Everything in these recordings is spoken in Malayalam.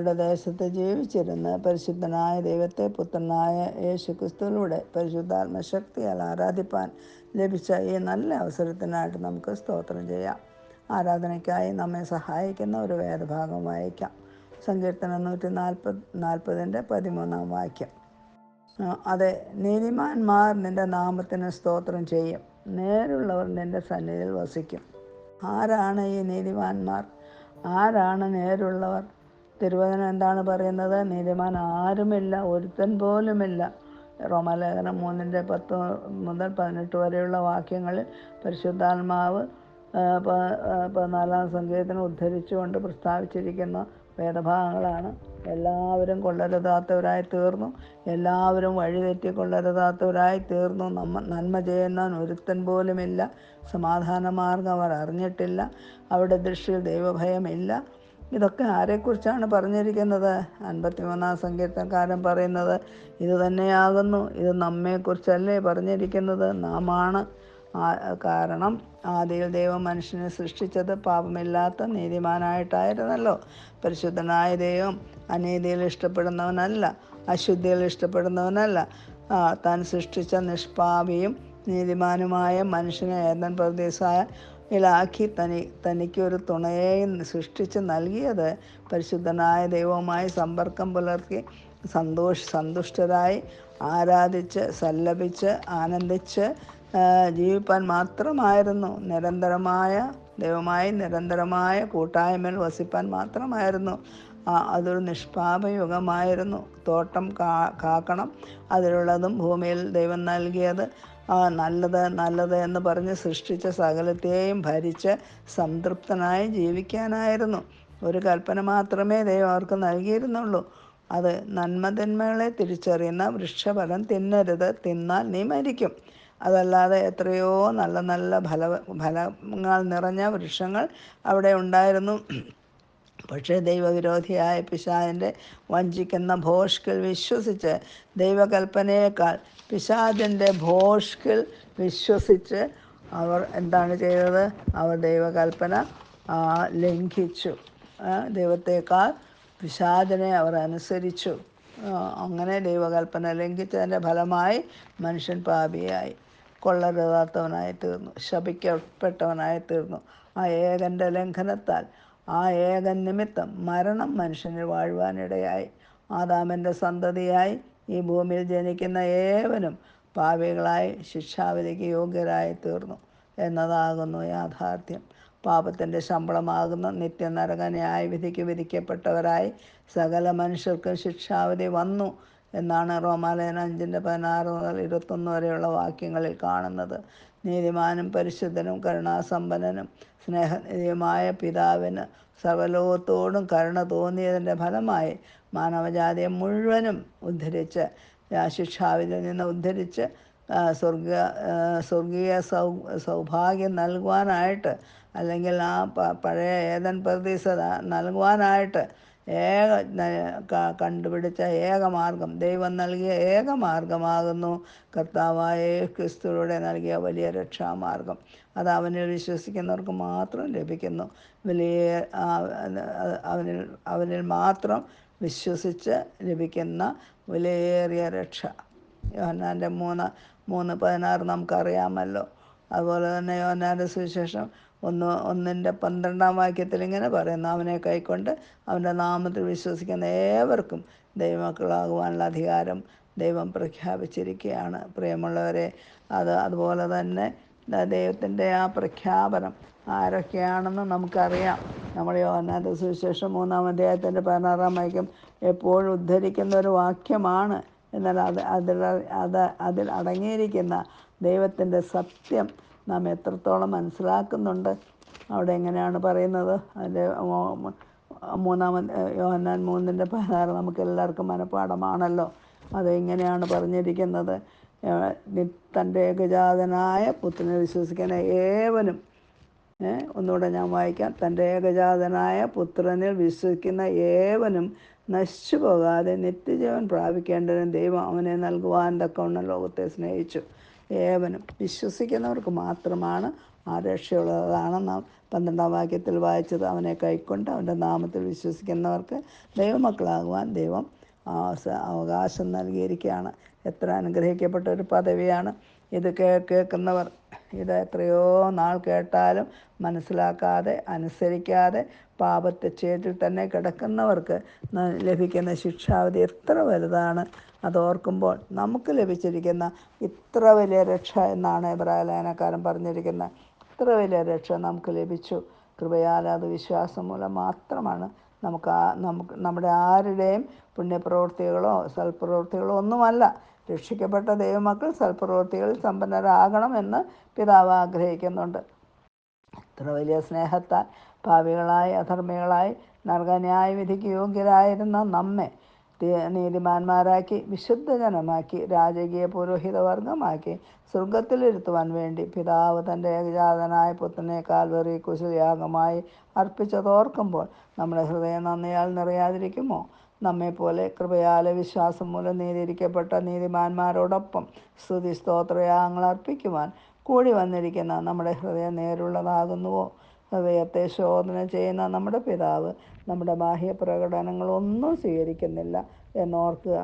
അവരുടെ ദേശത്ത് ജീവിച്ചിരുന്ന് പരിശുദ്ധനായ ദൈവത്തെ പുത്രനായ യേശു ക്രിസ്തുവിലൂടെ പരിശുദ്ധാത്മ ശക്തിയാൽ ആരാധിപ്പാൻ ലഭിച്ച ഈ നല്ല അവസരത്തിനായിട്ട് നമുക്ക് സ്തോത്രം ചെയ്യാം. ആരാധനയ്ക്കായി നമ്മെ സഹായിക്കുന്ന ഒരു വേദഭാഗം വായിക്കാം. സങ്കീർത്തനം നൂറ്റി നാൽപ്പത് നാൽപ്പതിന്റെ പതിമൂന്നാം വാക്യം. അതെ നീതിമാന്മാർ നിന്റെ നാമത്തിന് സ്തോത്രം ചെയ്യും. നേരുള്ളവർ നിന്റെ സന്നിധിയിൽ വസിക്കും. ആരാണ് ഈ നീതിമാന്മാർ? ആരാണ് നേരുള്ളവർ? തിരുവചനം എന്താണ് പറയുന്നത്? നീതിമാൻ ആരുമില്ല ഒരുത്തൻ പോലുമില്ല. റോമലേഖനം മൂന്നിന്റെ പത്ത് മുതൽ പതിനെട്ട് വരെയുള്ള വാക്യങ്ങളിൽ പരിശുദ്ധാത്മാവ് പതിനാലാം സംഗീതത്തിന് ഉദ്ധരിച്ചുകൊണ്ട് പ്രസ്താവിച്ചിരിക്കുന്ന വേദഭാഗങ്ങളാണ്. എല്ലാവരും കൊള്ളരുതാത്തവരായി തീർന്നു. എല്ലാവരും വഴിതെറ്റി കൊള്ളരുതാത്തവരായി തീർന്നു. നമ്മ നന്മ ചെയ്യുന്നവൻ ഒരുത്തൻ പോലുമില്ല. സമാധാന മാർഗം അവർ അറിഞ്ഞിട്ടില്ല. അവരുടെ ദൃഷ്ടിയിൽ ദൈവഭയമില്ല. ഇതൊക്കെ ആരെക്കുറിച്ചാണ് പറഞ്ഞിരിക്കുന്നത്? അൻപത്തിമൂന്നാം സങ്കീർത്തനക്കാരൻ പറയുന്നത് ഇത് തന്നെയാകുന്നു. ഇത് നമ്മെക്കുറിച്ചല്ലേ പറഞ്ഞിരിക്കുന്നത്? നാമാണ്. ആണ് കാരണം ആദ്യയിൽ ദൈവം മനുഷ്യനെ സൃഷ്ടിച്ചത് പാപമില്ലാത്ത നീതിമാനായിട്ടായിരുന്നല്ലോ. പരിശുദ്ധനായ ദൈവം അനീതിയിൽ ഇഷ്ടപ്പെടുന്നവനല്ല അശുദ്ധിയിൽ ഇഷ്ടപ്പെടുന്നവനല്ല. താൻ സൃഷ്ടിച്ച നിഷ്പാപിയും നീതിമാനുമായ മനുഷ്യനെ ഏതൻ പ്രദേശായ ിലാക്കി തനി തനിക്കൊരു തുണയെയും സൃഷ്ടിച്ച് നൽകിയത് പരിശുദ്ധനായ ദൈവവുമായി സമ്പർക്കം പുലർത്തി സന്തോഷ സന്തുഷ്ടരായി ആരാധിച്ച് സല്ലപിച്ച് ആനന്ദിച്ച് ജീവിപ്പാൻ മാത്രമായിരുന്നു. നിരന്തരമായ ദൈവമായി നിരന്തരമായ കൂട്ടായ്മയിൽ വസിപ്പാൻ മാത്രമായിരുന്നു. അതൊരു നിഷ്പാപ തോട്ടം കാ കാക്കണം. അതിലുള്ളതും ഭൂമിയിൽ ദൈവം നൽകിയത് നല്ലത് നല്ലത് എന്ന് പറഞ്ഞ് സൃഷ്ടിച്ച സകലത്തെയും ഭരിച്ച് സംതൃപ്തനായി ജീവിക്കാനായിരുന്നു. ഒരു കൽപ്പന മാത്രമേ ദൈവം അവർക്ക് നൽകിയിരുന്നുള്ളൂ. അത് നന്മതിന്മകളെ തിരിച്ചറിയുന്ന വൃക്ഷഫലം തിന്നരുത് തിന്നാൽ നീ മരിക്കും. അതല്ലാതെ എത്രയോ നല്ല നല്ല ഫല ഫലങ്ങൾ നിറഞ്ഞ വൃക്ഷങ്ങൾ അവിടെ ഉണ്ടായിരുന്നു. പക്ഷേ ദൈവവിരോധിയായ പിശാദിന്റെ വഞ്ചിക്കുന്ന ഭോഷ്കിൽ വിശ്വസിച്ച് ദൈവകൽപ്പനയേക്കാൾ പിശാദിന്റെ ഭോഷ്കിൽ വിശ്വസിച്ച് അവർ എന്താണ് ചെയ്തത്? അവർ ദൈവകൽപ്പന ലംഘിച്ചു. ദൈവത്തേക്കാൾ പിശാദിനെ അവർ അനുസരിച്ചു. അങ്ങനെ ദൈവകൽപ്പന ലംഘിച്ചതിന്റെ ഫലമായി മനുഷ്യൻ പാപിയായി. കൊള്ളരുതാത്തവനായി തീർന്നു ശപിക്കപ്പെട്ടവനായി തീർന്നു ആ ഏകന്റെ ലംഘനത്താൽ ആ ഏക നിമിത്തം മരണം മനുഷ്യന് വാഴുവാനിടയായി. ആദാമന്റെ സന്തതിയായി ഈ ഭൂമിയിൽ ജനിക്കുന്ന ഏവനും പാപികളായി ശിക്ഷാവിധിക്ക് യോഗ്യരായി തീർന്നു എന്നതാകുന്നു യാഥാർത്ഥ്യം. പാപത്തിന്റെ ശമ്പളമാകുന്ന നിത്യനരക ന്യായവിധിക്ക് വിധിക്കപ്പെട്ടവരായി സകല മനുഷ്യർക്കും ശിക്ഷാവിധി വന്നു എന്നാണ് റോമാലയൻ അഞ്ചിന്റെ പതിനാറ് മുതൽ ഇരുപത്തൊന്ന് വരെയുള്ള വാക്യങ്ങളിൽ കാണുന്നത്. നീതിമാനും പരിശുദ്ധനും കരുണാസമ്പന്നനും സ്നേഹനിധിയുമായ പിതാവിന് സർവലോകത്തോടും കരുണ തോന്നിയതിന്റെ ഫലമായി മാനവജാതിയെ മുഴുവനും ഉദ്ധരിച്ച് ശിക്ഷാവിധിയിൽ നിന്ന് ഉദ്ധരിച്ച് സ്വർഗ സ്വർഗീയ സൗ സൗഭാഗ്യം നൽകുവാനായിട്ട് അല്ലെങ്കിൽ ആ പഴയ ഏതൻ പ്രതീക്ഷ നൽകുവാനായിട്ട് ഏക കണ്ടുപിടിച്ച ഏക മാർഗം ദൈവം നൽകിയ ഏക മാർഗമാകുന്നു. കർത്താവായ ക്രിസ്തുവിലൂടെ നൽകിയ വലിയ രക്ഷാമാർഗം. അത് അവനിൽ വിശ്വസിക്കുന്നവർക്ക് മാത്രം ലഭിക്കുന്നു. വലിയ അവനിൽ അവനിൽ മാത്രം വിശ്വസിച്ച് ലഭിക്കുന്ന വിലയേറിയ രക്ഷ. യോഹന്നാന്റെ മൂന്ന് മൂന്ന് പതിനാറ് നമുക്കറിയാമല്ലോ. അതുപോലെ തന്നെ യോഹന്നാന്റെ സുവിശേഷം ഒന്ന് ഒന്നിന്റെ പന്ത്രണ്ടാം വാക്യത്തിൽ ഇങ്ങനെ പറയുന്നു അവനെ കൈക്കൊണ്ട് അവന്റെ നാമത്തിൽ വിശ്വസിക്കുന്ന ഏവർക്കും ദൈവമക്കളാകുവാനുള്ള അധികാരം ദൈവം പ്രഖ്യാപിച്ചിരിക്കുകയാണ്. പ്രിയമുള്ളവരെ അത് അതുപോലെ തന്നെ ദൈവത്തിന്റെ ആ പ്രഖ്യാപനം ആരൊക്കെയാണെന്ന് നമുക്കറിയാം. നമ്മൾ യോഹനാഥ സുവിശേഷം മൂന്നാം അധ്യായത്തിന്റെ പതിനാറാം വാക്യം എപ്പോഴും ഉദ്ധരിക്കുന്ന ഒരു വാക്യമാണ്. എന്നാൽ അത് അതിൽ അത് അതിൽ അടങ്ങിയിരിക്കുന്ന ദൈവത്തിന്റെ സത്യം നാം എത്രത്തോളം മനസ്സിലാക്കുന്നുണ്ട്. അവിടെ എങ്ങനെയാണ് പറയുന്നത്? അതിന്റെ മൂന്നാമൻ യോഹന്നാൻ മൂന്നിന്റെ പതിനാറ് നമുക്ക് എല്ലാവർക്കും മനഃപ്പാടമാണല്ലോ അത് എങ്ങനെയാണ് പറഞ്ഞിരിക്കുന്നത് തന്റെ ഏകജാതനായ പുത്രനെ വിശ്വസിക്കുന്ന ഏവനും ഒന്നുകൂടെ ഞാൻ വായിക്കാം. തന്റെ ഏകജാതനായ പുത്രനിൽ വിശ്വസിക്കുന്ന ഏവനും നശിച്ചു പോകാതെ നിത്യജീവൻ പ്രാപിക്കേണ്ടതിന് ദൈവം അവനെ നൽകുവാൻ തക്കവണ്ണം ലോകത്തെ സ്നേഹിച്ചു. ഏവനും വിശ്വസിക്കുന്നവർക്ക് മാത്രമാണ് ആ രക്ഷയുള്ളതാണ് നാം പന്ത്രണ്ടാം വാക്യത്തിൽ വായിച്ചത്. അവനെ കൈക്കൊണ്ട് അവന്റെ നാമത്തിൽ വിശ്വസിക്കുന്നവർക്ക് ദൈവമക്കളാകുവാൻ ദൈവം അവകാശം നൽകിയിരിക്കുകയാണ്. എത്ര അനുഗ്രഹിക്കപ്പെട്ട ഒരു പദവിയാണ് ഇത് കേൾക്കുന്നവർ. ഇത് എത്രയോ നാൾ കേട്ടാലും മനസ്സിലാക്കാതെ അനുസരിക്കാതെ പാപത്തെ ചേറ്റിൽ തന്നെ കിടക്കുന്നവർക്ക് ലഭിക്കുന്ന ശിക്ഷാവിധി എത്ര വലുതാണ് അതോർക്കുമ്പോൾ നമുക്ക് ലഭിച്ചിരിക്കുന്ന ഇത്ര വലിയ രക്ഷ എന്നാണ് എബ്രാലേനക്കാരൻ പറഞ്ഞിരിക്കുന്നത് ഇത്ര വലിയ രക്ഷ നമുക്ക് ലഭിച്ചു. കൃപയാൽ വിശ്വാസം മൂലം മാത്രമാണ് നമുക്ക് ആ നമുക്ക് നമ്മുടെ ആരുടെയും പുണ്യപ്രവൃത്തികളോ സൽപ്രവൃത്തികളോ ഒന്നുമല്ല. രക്ഷിക്കപ്പെട്ട ദൈവമക്കൾ സൽപ്രവൃത്തികളിൽ സമ്പന്നരാകണമെന്ന് പിതാവ് ആഗ്രഹിക്കുന്നുണ്ട്. ഇത്ര വലിയ സ്നേഹത്താൽ പാവികളായി അധർമ്മികളായി നർഗന്യായ വിധിക്ക് യോഗ്യരായിരുന്ന നമ്മെ നീതിമാന്മാരാക്കി വിശുദ്ധജനമാക്കി രാജകീയ പുരോഹിത വർഗമാക്കി സ്വർഗത്തിലിരുത്തുവാൻ വേണ്ടി പിതാവ് തന്റെ ഏകജാതനായ പുത്രനെ കാൽവറി കുശലയാഗമായി അർപ്പിച്ചതോർക്കുമ്പോൾ നമ്മുടെ ഹൃദയം നന്ദിയാൽ നിറയാതിരിക്കുമോ? നമ്മെപ്പോലെ കൃപയാല വിശ്വാസം മൂലം നീതിയിരിക്കപ്പെട്ട നീതിമാന്മാരോടൊപ്പം സ്തുതി സ്തോത്രയാഗങ്ങൾ അർപ്പിക്കുവാൻ കൂടി വന്നിരിക്കുന്ന നമ്മുടെ ഹൃദയം നേരുള്ളതാകുന്നുവോ? ഹൃദയത്തെ ശോധന ചെയ്യുന്ന നമ്മുടെ പിതാവ് നമ്മുടെ ബാഹ്യ പ്രകടനങ്ങളൊന്നും സ്വീകരിക്കുന്നില്ല എന്നോർക്കുക.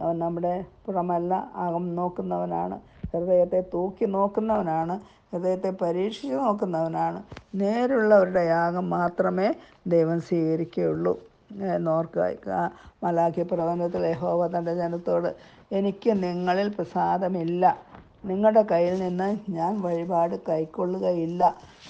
അവൻ നമ്മുടെ പുറമല്ല അകം നോക്കുന്നവനാണ് ഹൃദയത്തെ തൂക്കി നോക്കുന്നവനാണ് ഹൃദയത്തെ പരീക്ഷിച്ച് നോക്കുന്നവനാണ്. നേരുള്ളവരുടെ യാഗം മാത്രമേ ദൈവം സ്വീകരിക്കുകയുള്ളൂ. എന്നോർക്കുക മലാഖി പ്രബന്ധത്തിൽ യഹോവ തന്റെ ജനത്തോട് എനിക്ക് നിങ്ങളിൽ പ്രസാദമില്ല. നിങ്ങളുടെ കയ്യിൽ നിന്ന് ഞാൻ വഴിപാട് കൈക്കൊള്ളുകയില്ല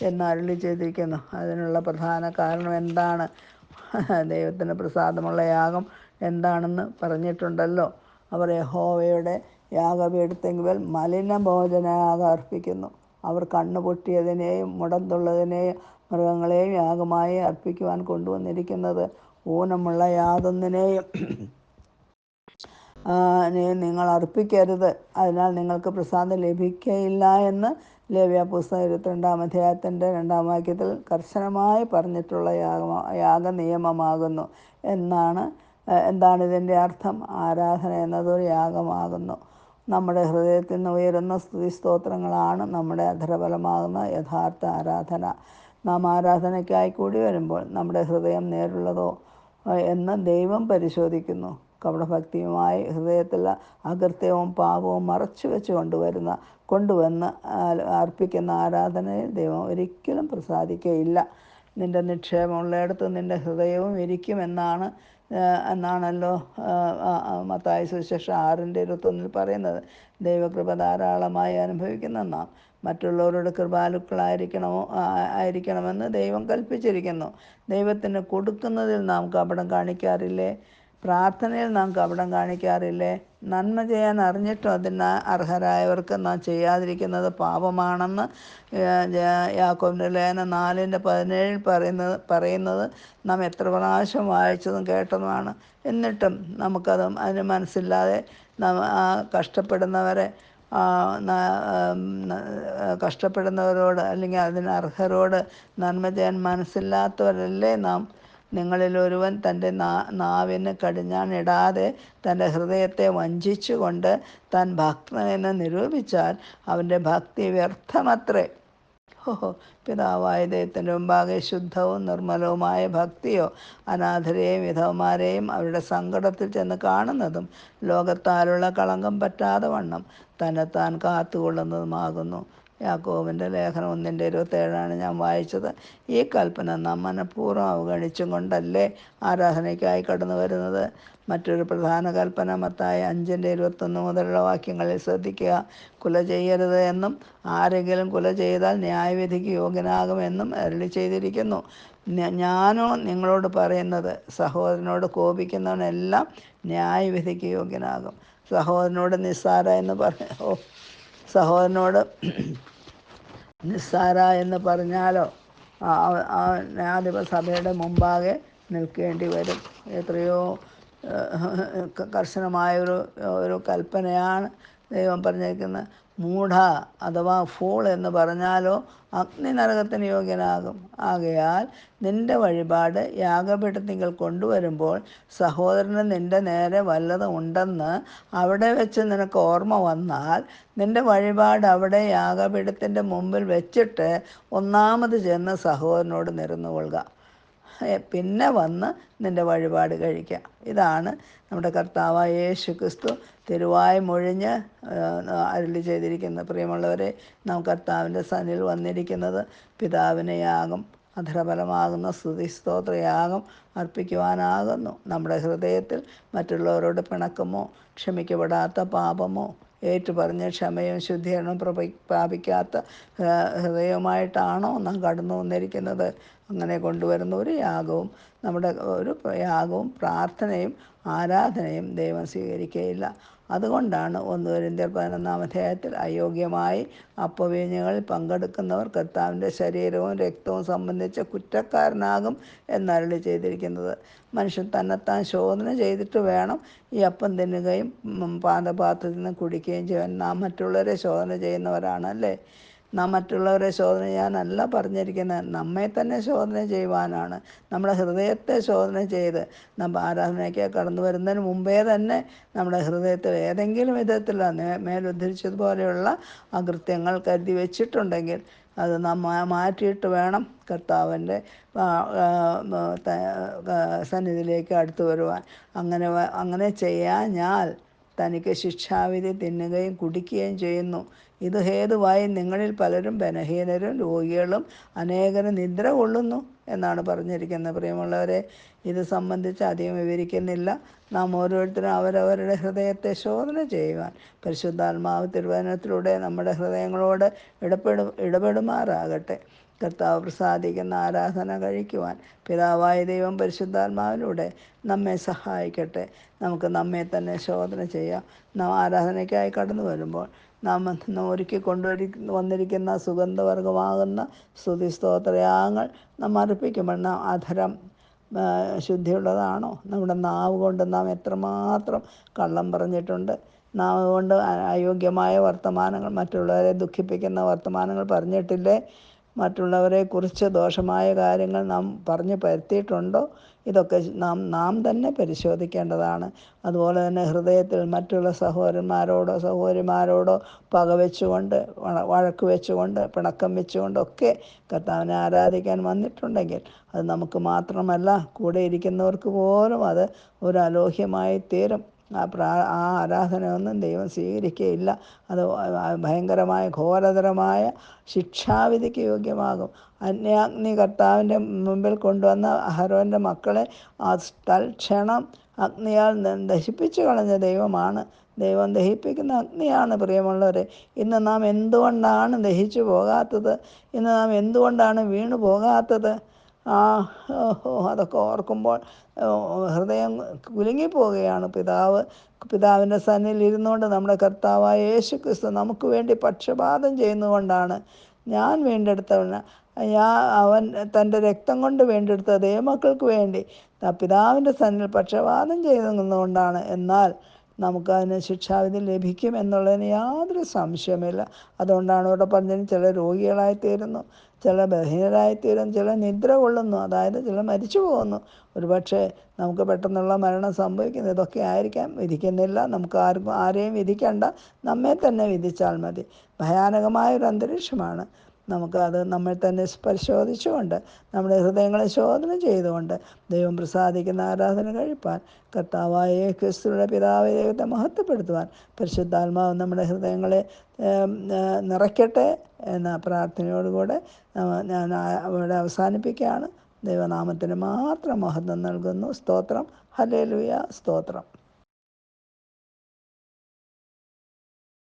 എന്ന് അരുളി ചെയ്തിരിക്കുന്നു. അതിനുള്ള പ്രധാന കാരണം എന്താണ്? ദൈവത്തിന് പ്രസാദമുള്ള യാഗം എന്താണെന്ന് പറഞ്ഞിട്ടുണ്ടല്ലോ. അവർ യഹോവയുടെ യാഗപീഠത്തെങ്കിൽ മലിന ഭോജനയാഗം അർപ്പിക്കുന്നു. അവർ കണ്ണു പൊട്ടിയതിനെയും മുടന്തുള്ളതിനെയും മൃഗങ്ങളെയും യാഗമായി അർപ്പിക്കുവാൻ കൊണ്ടുവന്നിരിക്കുന്നത് ഊനമുള്ള യാതൊന്നിനെയും നിങ്ങൾ അർപ്പിക്കരുത്. അതിനാൽ നിങ്ങൾക്ക് പ്രസാദം ലഭിക്കയില്ല എന്ന് ലേവ്യ പുസ്തകം ഇരുപത്തിരണ്ടാം അധ്യായത്തിന്റെ രണ്ടാം വാക്യത്തിൽ കർശനമായി പറഞ്ഞിട്ടുള്ള യാഗ യാഗ നിയമമാകുന്നു എന്നാണ് എന്താണ് ഇതിന്റെ അർത്ഥം? ആരാധന എന്നതൊരു യാഗമാകുന്നു. നമ്മുടെ ഹൃദയത്തിൽ നിന്ന് ഉയരുന്ന സ്തുതി സ്തോത്രങ്ങളാണ് നമ്മുടെ അധരഫലമാകുന്ന യഥാർത്ഥ ആരാധന. നാം ആരാധനയ്ക്കായി കൂടി വരുമ്പോൾ നമ്മുടെ ഹൃദയം നേരുള്ളതോ എന്ന് ദൈവം പരിശോധിക്കുന്നു. കപടഭക്തിയുമായി ഹൃദയത്തിൽ അകൃത്യവും പാപവും മറച്ചു വെച്ച് കൊണ്ടുവരുന്ന കൊണ്ടുവന്ന് അർപ്പിക്കുന്ന ആരാധനയിൽ ദൈവം ഒരിക്കലും പ്രസാദിക്കുകയില്ല നിന്റെ നിക്ഷേപമുള്ളിടത്ത് നിന്റെ ഹൃദയവും ഇരിക്കുമെന്നാണ് എന്നാണല്ലോ മത്തായ സുശേഷ ആറിന്റെ ഇരുപത്തൊന്നിൽ പറയുന്നത് ദൈവകൃപ ധാരാളമായി അനുഭവിക്കുന്ന നാം മറ്റുള്ളവരുടെ കൃപാലുക്കളായിരിക്കണമോ ആയിരിക്കണമെന്ന് ദൈവം കൽപ്പിച്ചിരിക്കുന്നു. ദൈവത്തിന് കൊടുക്കുന്നതിൽ നാം കപടം കാണിക്കാറില്ലേ? പ്രാർത്ഥനയിൽ നാം കപടം കാണിക്കാറില്ലേ? നന്മ ചെയ്യാൻ അറിഞ്ഞിട്ടും അതിന് അർഹരായവർക്ക് നാം ചെയ്യാതിരിക്കുന്നത് പാപമാണെന്ന് യാക്കോബിന്റെ ലേന നാലിന്റെ പതിനേഴിൽ പറയുന്നത് പറയുന്നത് നാം എത്ര പ്രാവശ്യം വായിച്ചതും കേട്ടതുമാണ്. എന്നിട്ടും നമുക്കത് അതിന് മനസ്സില്ലാതെ കഷ്ടപ്പെടുന്നവരെ കഷ്ടപ്പെടുന്നവരോട് അല്ലെങ്കിൽ അതിന് അർഹരോട് നന്മ ചെയ്യാൻ മനസ്സില്ലാത്തവരല്ലേ നാം നിങ്ങളിൽ ഒരുവൻ തന്റെ നാ നാവിന് കടിഞ്ഞാണിടാതെ തന്റെ ഹൃദയത്തെ വഞ്ചിച്ചുകൊണ്ട് താൻ ഭക്തനെന്ന് നിരൂപിച്ചാൽ അവന്റെ ഭക്തി വ്യർത്ഥമത്രേ. ഓഹോ പിതാവായ ദൈവത്തിന്റെ മുമ്പാകെ ശുദ്ധവും നിർമ്മലവുമായ ഭക്തിയോ അനാഥരെയും വിധവമാരെയും അവരുടെ സങ്കടത്തിൽ ചെന്ന് കാണുന്നതും ലോകത്താലുള്ള കളങ്കം പറ്റാതെ വണ്ണം തന്നെത്താൻ കാത്തുകൊള്ളുന്നതുമാകുന്നു. യാക്കോബിന്റെ ലേഖനം ഒന്നിന്റെ ഇരുപത്തേഴാണ് ഞാൻ വായിച്ചത്. ഈ കൽപ്പന നാം മനഃപൂർവം അവഗണിച്ചും കൊണ്ടല്ലേ ആരാധനയ്ക്കായി കടന്നു വരുന്നത്? മറ്റൊരു പ്രധാന കൽപ്പന മത്തായ അഞ്ചിന്റെ ഇരുപത്തൊന്ന് മുതലുള്ള വാക്യങ്ങളിൽ ശ്രദ്ധിക്കുക. കുല ചെയ്യരുത് എന്നും ആരെങ്കിലും കുല ചെയ്താൽ ന്യായവിധിക്ക് യോഗ്യനാകുമെന്നും അരളി ചെയ്തിരിക്കുന്നു. ഞാനോ നിങ്ങളോട് പറയുന്നത് സഹോദരനോട് കോപിക്കുന്നവനെല്ലാം ന്യായവിധിക്ക് യോഗ്യനാകും. സഹോദരനോട് നിസ്സാര എന്ന് പറയോ സഹോദരനോട് നിസ്സാര എന്ന് പറഞ്ഞാലോ സഭയുടെ മുമ്പാകെ നിൽക്കേണ്ടി വരും. എത്രയോ കർശനമായ ഒരു ഒരു കൽപ്പനയാണ് ദൈവം പറഞ്ഞേക്കുന്ന മൂഢ അഥവാ ഫൂൾ എന്ന് പറഞ്ഞാലോ അഗ്നി നരകത്തിന് യോഗ്യനാകും. ആകയാൽ നിന്റെ വഴിപാട് യാഗപീഠത്തിങ്കൽ കൊണ്ടുവരുമ്പോൾ സഹോദരന് നിന്റെ നേരെ വല്ലതും ഉണ്ടെന്ന് അവിടെ വെച്ച് നിനക്ക് ഓർമ്മ വന്നാൽ നിന്റെ വഴിപാട് അവിടെ യാഗപീഠത്തിന്റെ മുമ്പിൽ വെച്ചിട്ട് ഒന്നാമത് ചെന്ന് സഹോദരനോട് നിരന്നുകൊള്ളുക. പിന്നെ വന്ന് നിന്റെ വഴിപാട് കഴിക്കാം. ഇതാണ് നമ്മുടെ കർത്താവായ യേശു ക്രിസ്തു തിരുവായി മൊഴിഞ്ഞ് അരുളി ചെയ്തിരിക്കുന്ന പ്രിയമുള്ളവരെ നാം കർത്താവിന്റെ സന്നിൽ വന്നിരിക്കുന്നത് പിതാവിനെ യാകും അധരഫലമാകുന്ന സ്തുതി സ്തോത്രയാകും അർപ്പിക്കുവാനാകുന്നു. നമ്മുടെ ഹൃദയത്തിൽ മറ്റുള്ളവരോട് പിണക്കമോ ക്ഷമിക്കപ്പെടാത്ത പാപമോ ഏറ്റുപറഞ്ഞ് ക്ഷമയും ശുദ്ധീകരണവും പ്രപ പ്രാപിക്കാത്ത ആ, ഹൃദയവുമായിട്ടാണോ നാം കടന്നു വന്നിരിക്കുന്നത്? അങ്ങനെ കൊണ്ടുവരുന്ന ഒരു യാഗവും നമ്മുടെ ഒരു യാഗവും പ്രാർത്ഥനയും ആരാധനയും ദൈവം സ്വീകരിക്കുകയില്ല. അതുകൊണ്ടാണ് ഒന്ന് വരിന്ത്യർ പതിനൊന്നാം അധ്യായത്തിൽ അയോഗ്യമായി അപ്പവീഞ്ഞുകളിൽ പങ്കെടുക്കുന്നവർ കർത്താവിന്റെ ശരീരവും രക്തവും സംബന്ധിച്ച കുറ്റക്കാരനാകും എന്നരളി ചെയ്തിരിക്കുന്നത്. മനുഷ്യൻ തന്നെത്താൻ ശോധന ചെയ്തിട്ട് വേണം ഈ അപ്പം തിന്നുകയും പാദപാത്രത്തിൽ നിന്ന് കുടിക്കുകയും ചെയ്യാൻ. നാം മറ്റുള്ളവരെ ശോധന ചെയ്യുന്നവരാണ് അല്ലേ? നാം മറ്റുള്ളവരെ ശോധന ചെയ്യാനല്ല പറഞ്ഞിരിക്കുന്നത്. നമ്മെ തന്നെ ശോധന ചെയ്യുവാനാണ്. നമ്മുടെ ഹൃദയത്തെ ശോധന ചെയ്ത് നമ്മൾ ആരാധനയ്ക്ക് കടന്നു വരുന്നതിന് മുമ്പേ തന്നെ നമ്മുടെ ഹൃദയത്തിൽ ഏതെങ്കിലും വിധത്തിൽ മേലുദ്ധരിച്ചതുപോലെയുള്ള അകൃത്യങ്ങൾ കരുതി വെച്ചിട്ടുണ്ടെങ്കിൽ അത് നാം മാറ്റിയിട്ട് വേണം കർത്താവിന്റെ സന്നിധിയിലേക്ക് അടുത്തു വരുവാൻ. അങ്ങനെ അങ്ങനെ ചെയ്യാഞ്ഞാൽ തനിക്ക് ശിക്ഷാവിധി തിന്നുകയും കുടിക്കുകയും ചെയ്യുന്നു. ഇത് ഹേതുവായി നിങ്ങളിൽ പലരും ബലഹീനരും രോഗികളും അനേകരും നിദ്ര കൊള്ളുന്നു എന്നാണ് പറഞ്ഞിരിക്കുന്നത്. പ്രിയമുള്ളവരെ ഇത് സംബന്ധിച്ച് അധികം വിവരിക്കുന്നില്ല. നാം ഓരോരുത്തരും അവരവരുടെ ഹൃദയത്തെ ശോധന ചെയ്യുവാൻ പരിശുദ്ധാത്മാവ് തിരുവചനത്തിലൂടെ നമ്മുടെ ഹൃദയങ്ങളോട് ഇടപെടു ഇടപെടുമാറാകട്ടെ. കർത്താവ് പ്രസാദിക്കുന്ന ആരാധന കഴിക്കുവാൻ പിതാവായ ദൈവം പരിശുദ്ധാത്മാവിലൂടെ നമ്മെ സഹായിക്കട്ടെ. നമുക്ക് നമ്മെ തന്നെ ശോധന ചെയ്യാം. നാം ആരാധനയ്ക്കായി കടന്നു വരുമ്പോൾ നാം ഒരുക്കി കൊണ്ടുവരി വന്നിരിക്കുന്ന സുഗന്ധവർഗമാകുന്ന സ്തുതി സ്തോത്രയാഗങ്ങൾ നാം അർപ്പിക്കുമ്പോൾ നാം അധരം ശുദ്ധിയുള്ളതാണോ? നമ്മുടെ നാവ് കൊണ്ട് നാം എത്രമാത്രം കള്ളം പറഞ്ഞിട്ടുണ്ട്. നാം കൊണ്ട് അയോഗ്യമായ വർത്തമാനങ്ങൾ മറ്റുള്ളവരെ ദുഃഖിപ്പിക്കുന്ന വർത്തമാനങ്ങൾ പറഞ്ഞിട്ടില്ലേ? മറ്റുള്ളവരെ കുറിച്ച് ദോഷമായ കാര്യങ്ങൾ നാം പറഞ്ഞു പരത്തിയിട്ടുണ്ടോ? ഇതൊക്കെ നാം നാം തന്നെ പരിശോധിക്കേണ്ടതാണ്. അതുപോലെ തന്നെ ഹൃദയത്തിൽ മറ്റുള്ള സഹോദരന്മാരോടോ സഹോദരിമാരോടോ പക വെച്ചുകൊണ്ട് വഴ- വഴക്ക് വെച്ചുകൊണ്ട് പിണക്കം വെച്ചുകൊണ്ടൊക്കെ കർത്താവിനെ ആരാധിക്കാൻ വന്നിട്ടുണ്ടെങ്കിൽ അത് നമുക്ക് മാത്രമല്ല കൂടെ ഇരിക്കുന്നവർക്ക് പോലും അത് ഒരു അലോഹ്യമായി തീരും. ആ പ്രാ ആ ആരാധനയൊന്നും ദൈവം സ്വീകരിക്കുകയില്ല. അത് ഭയങ്കരമായ ഘോരതരമായ ശിക്ഷാവിധിക്ക് യോഗ്യമാകും. അന്യാഗ്നി കർത്താവിന്റെ മുമ്പിൽ കൊണ്ടുവന്ന അഹരോന്റെ മക്കളെ ആ തൽക്ഷണം അഗ്നിയാൽ ദഹിപ്പിച്ചു കളഞ്ഞ ദൈവമാണ്. ദൈവം ദഹിപ്പിക്കുന്ന അഗ്നിയാണ് പ്രിയമുള്ളവരെ. ഇന്ന് നാം എന്തുകൊണ്ടാണ് ദഹിച്ചു പോകാത്തത്? ഇന്ന് നാം എന്തുകൊണ്ടാണ് വീണു പോകാത്തത് ആ അതൊക്കെ ഓർക്കുമ്പോൾ ഹൃദയം കുലുങ്ങിപ്പോവുകയാണ്. പിതാവ് പിതാവിന്റെ സന്നിധിയിൽ ഇരുന്നുകൊണ്ട് നമ്മുടെ കർത്താവായ യേശു ക്രിസ്തു നമുക്ക് വേണ്ടി പക്ഷപാതം ചെയ്യുന്നതുകൊണ്ടാണ് ഞാൻ വീണ്ടെടുത്തവന് ഞാൻ അവൻ തന്റെ രക്തം കൊണ്ട് വീണ്ടെടുത്ത ദൈവമക്കൾക്ക് വേണ്ടി പിതാവിന്റെ സന്നിധിയിൽ പക്ഷപാതം ചെയ്യുന്നതുകൊണ്ടാണ്. എന്നാൽ നമുക്കതിന് ശിക്ഷാവിധി ലഭിക്കും എന്നുള്ളതിന് യാതൊരു സംശയമില്ല അതുകൊണ്ടാണ് ഇവിടെ പറഞ്ഞത് ചില രോഗികളായിത്തീരുന്നു. ചില ബലഹീനരായിത്തീരും ചില നിദ്ര കൊള്ളുന്നു. അതായത് ചില മരിച്ചു പോകുന്നു. ഒരുപക്ഷെ നമുക്ക് പെട്ടെന്നുള്ള മരണം സംഭവിക്കുന്നു. ഇതൊക്കെ ആയിരിക്കാം. വിധിക്കുന്നില്ല. നമുക്ക് ആർക്കും ആരെയും വിധിക്കണ്ട. നമ്മെ തന്നെ വിധിച്ചാൽ മതി. ഭയാനകമായ ഒരു അന്തരീക്ഷമാണ്. നമുക്ക് അത് നമ്മൾ തന്നെ പരിശോധിച്ചുകൊണ്ട് നമ്മുടെ ഹൃദയങ്ങളെ ശോധന ചെയ്തുകൊണ്ട് ദൈവം പ്രസാദിക്കുന്ന ആരാധന കഴിപ്പാൻ കർത്താവായ ക്രിസ്തുവിടെ പിതാവ് ദൈവത്തെ മഹത്വപ്പെടുത്തുവാൻ പരിശുദ്ധാത്മാവ് നമ്മുടെ ഹൃദയങ്ങളെ നിറയ്ക്കട്ടെ എന്ന പ്രാർത്ഥനയോടുകൂടെ ഞാൻ ഇവിടെ അവസാനിപ്പിക്കുകയാണ്. ദൈവനാമത്തിന് മാത്രം മഹത്വം നൽകുന്നു. സ്തോത്രം. ഹലേലുയ സ്തോത്രം.